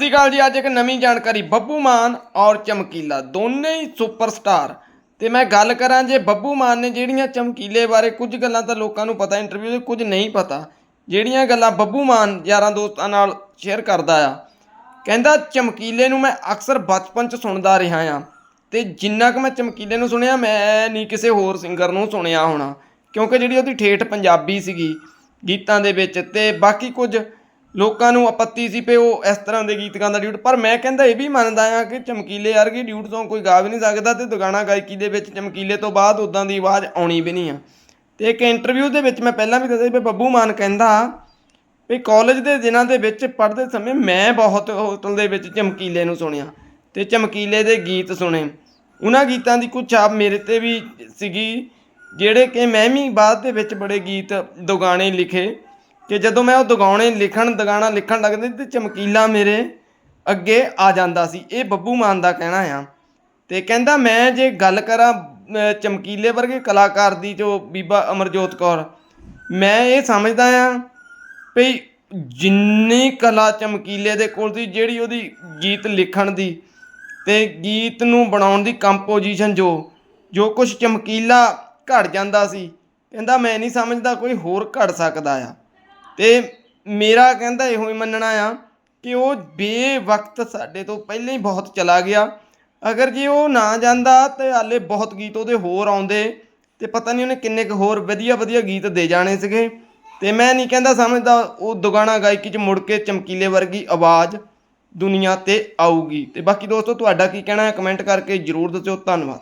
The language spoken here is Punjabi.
ਸਤਿ ਸ਼੍ਰੀ ਅਕਾਲ ਜੀ, ਅੱਜ ਇੱਕ ਨਵੀਂ ਜਾਣਕਾਰੀ, ਬੱਬੂ ਮਾਨ ਔਰ ਚਮਕੀਲਾ, ਦੋਨੇ ਹੀ ਸੁਪਰਸਟਾਰ। ਤੇ ਮੈਂ ਗੱਲ ਕਰਾਂ ਜੇ ਬੱਬੂ ਮਾਨ ਨੇ ਜਿਹੜੀਆਂ ਚਮਕੀਲੇ ਬਾਰੇ, ਕੁਝ ਗੱਲਾਂ ਤਾਂ ਲੋਕਾਂ ਨੂੰ ਪਤਾ ਇੰਟਰਵਿਊ ਦੇ ਕੁਝ ਨਹੀਂ ਪਤਾ, ਜਿਹੜੀਆਂ ਗੱਲਾਂ ਬੱਬੂ ਮਾਨ ਯਾਰਾਂ ਦੋਸਤਾਂ ਨਾਲ ਸ਼ੇਅਰ ਕਰਦਾ ਆ। ਕਹਿੰਦਾ, ਚਮਕੀਲੇ ਨੂੰ ਮੈਂ ਅਕਸਰ ਬਚਪਨ ਚ ਸੁਣਦਾ ਰਿਹਾ ਆ, ਤੇ ਜਿੰਨਾ ਕੁ ਮੈਂ ਚਮਕੀਲੇ ਨੂੰ ਸੁਣਿਆ, ਮੈਂ ਨਹੀਂ ਕਿਸੇ ਹੋਰ ਸਿੰਗਰ ਨੂੰ ਸੁਣਿਆ ਹੋਣਾ, ਕਿਉਂਕਿ ਜਿਹੜੀ ਉਹਦੀ ਠੇਠ ਪੰਜਾਬੀ ਸੀਗੀ ਗੀਤਾਂ ਦੇ ਵਿੱਚ, ਤੇ ਬਾਕੀ ਕੁਝ ਲੋਕਾਂ ਨੂੰ ਆਪੱਤੀ ਸੀ ਪਏ ਉਹ ਇਸ ਤਰ੍ਹਾਂ ਦੇ ਗੀਤ ਗਾਉਂਦਾ ਡਿਊਟ ਪਰ ਮੈਂ ਕਹਿੰਦਾ ਇਹ ਵੀ ਮੰਨਦਾ ਆ ਕਿ ਚਮਕੀਲੇ ਵਰਗੀ ਡਿਊਟ Song ਕੋਈ ਗਾ ਵੀ ਨਹੀਂ ਸਕਦਾ ਤੇ ਦੁਗਾਣਾ ਗਾਇਕੀ ਦੇ ਵਿੱਚ ਚਮਕੀਲੇ ਤੋਂ ਬਾਅਦ ਉਦਾਂ ਦੀ ਆਵਾਜ਼ ਆਉਣੀ ਵੀ ਨਹੀਂ ਆ। ਤੇ ਇੱਕ ਇੰਟਰਵਿਊ ਦੇ ਵਿੱਚ ਮੈਂ ਪਹਿਲਾਂ ਵੀ ਦੱਸਿਆ ਸੀ ਵੀ ਬੱਬੂ ਮਾਨ ਕਹਿੰਦਾ ਵੀ ਕਾਲਜ ਦੇ ਦਿਨਾਂ ਦੇ ਵਿੱਚ ਪੜ੍ਹਦੇ ਸਮੇਂ ਮੈਂ ਬਹੁਤ ਹੋਟਲ ਦੇ ਵਿੱਚ ਚਮਕੀਲੇ ਨੂੰ ਸੁਣਿਆ ਤੇ ਚਮਕੀਲੇ ਦੇ ਗੀਤ ਸੁਣੇ। ਉਹਨਾਂ ਗੀਤਾਂ ਦੀ ਕੁਝ ਛਾਪ ਮੇਰੇ ਤੇ ਵੀ ਸੀਗੀ, ਜਿਹੜੇ ਕਿ ਮੈਂ ਵੀ ਬਾਅਦ ਦੇ ਵਿੱਚ ਬੜੇ ਗੀਤ ਦੁਗਾਣੇ ਲਿਖੇ। ਕਿ ਜਦੋਂ ਮੈਂ ਉਹ ਦਗਾਉਣੇ ਲਿਖਣ, ਦਗਾਣਾ ਲਿਖਣ ਲੱਗਦੇ ਤੇ ਚਮਕੀਲਾ ਮੇਰੇ ਅੱਗੇ ਆ ਜਾਂਦਾ ਸੀ। ਇਹ ਬੱਬੂ ਮਾਨ ਦਾ ਕਹਿਣਾ ਆ। ਤੇ ਕਹਿੰਦਾ, ਮੈਂ ਜੇ ਗੱਲ ਕਰਾਂ ਚਮਕੀਲੇ ਵਰਗੇ ਕਲਾਕਾਰ ਦੀ, ਜੋ ਬੀਬਾ ਅਮਰਜੋਤ ਕੌਰ, ਮੈਂ ਇਹ ਸਮਝਦਾ ਆ ਵੀ ਜਿੰਨੀ ਕਲਾ ਚਮਕੀਲੇ ਦੇ ਕੋਲ ਸੀ, ਜਿਹੜੀ ਉਹਦੀ ਗੀਤ ਲਿਖਣ ਦੀ ਤੇ ਗੀਤ ਨੂੰ ਬਣਾਉਣ ਦੀ ਕੰਪੋਜੀਸ਼ਨ ਜੋ ਜੋ ਕੁਝ ਚਮਕੀਲਾ ਘੜ ਜਾਂਦਾ ਸੀ, ਕਹਿੰਦਾ, ਮੈਂ ਨਹੀਂ ਸਮਝਦਾ ਕੋਈ ਹੋਰ ਘੜ ਸਕਦਾ ਆ। ਤੇ ਮੇਰਾ ਕਹਿੰਦਾ ਇਹੋ ਹੀ ਮੰਨਣਾ ਆ ਕਿ ਉਹ ਬੇਵਕਤ ਸਾਡੇ ਤੋਂ ਪਹਿਲਾਂ ਹੀ ਬਹੁਤ ਚਲਾ ਗਿਆ। ਅਗਰ ਜੇ ਉਹ ਨਾ ਜਾਂਦਾ ਤੇ ਹਾਲੇ ਬਹੁਤ ਗੀਤ ਉਹਦੇ ਹੋਰ ਆਉਂਦੇ ਤੇ ਪਤਾ ਨਹੀਂ ਉਹਨੇ ਕਿੰਨੇ ਕੁ ਹੋਰ ਵਧੀਆ ਵਧੀਆ ਗੀਤ ਦੇ ਜਾਣੇ ਸੀਗੇ। ਤੇ ਮੈਂ ਨਹੀਂ ਕਹਿੰਦਾ ਸਮਝਦਾ ਉਹ ਦੁਗਾਣਾ ਗਾਇਕੀ 'ਚ ਮੁੜ ਕੇ ਚਮਕੀਲੇ ਵਰਗੀ ਆਵਾਜ਼ ਦੁਨੀਆ ਤੇ ਆਊਗੀ। ਤੇ ਬਾਕੀ ਦੋਸਤੋ, ਤੁਹਾਡਾ ਕੀ ਕਹਿਣਾ ਹੈ? ਕਮੈਂਟ ਕਰਕੇ ਜਰੂਰ ਦੱਸਿਓ। ਧੰਨਵਾਦ।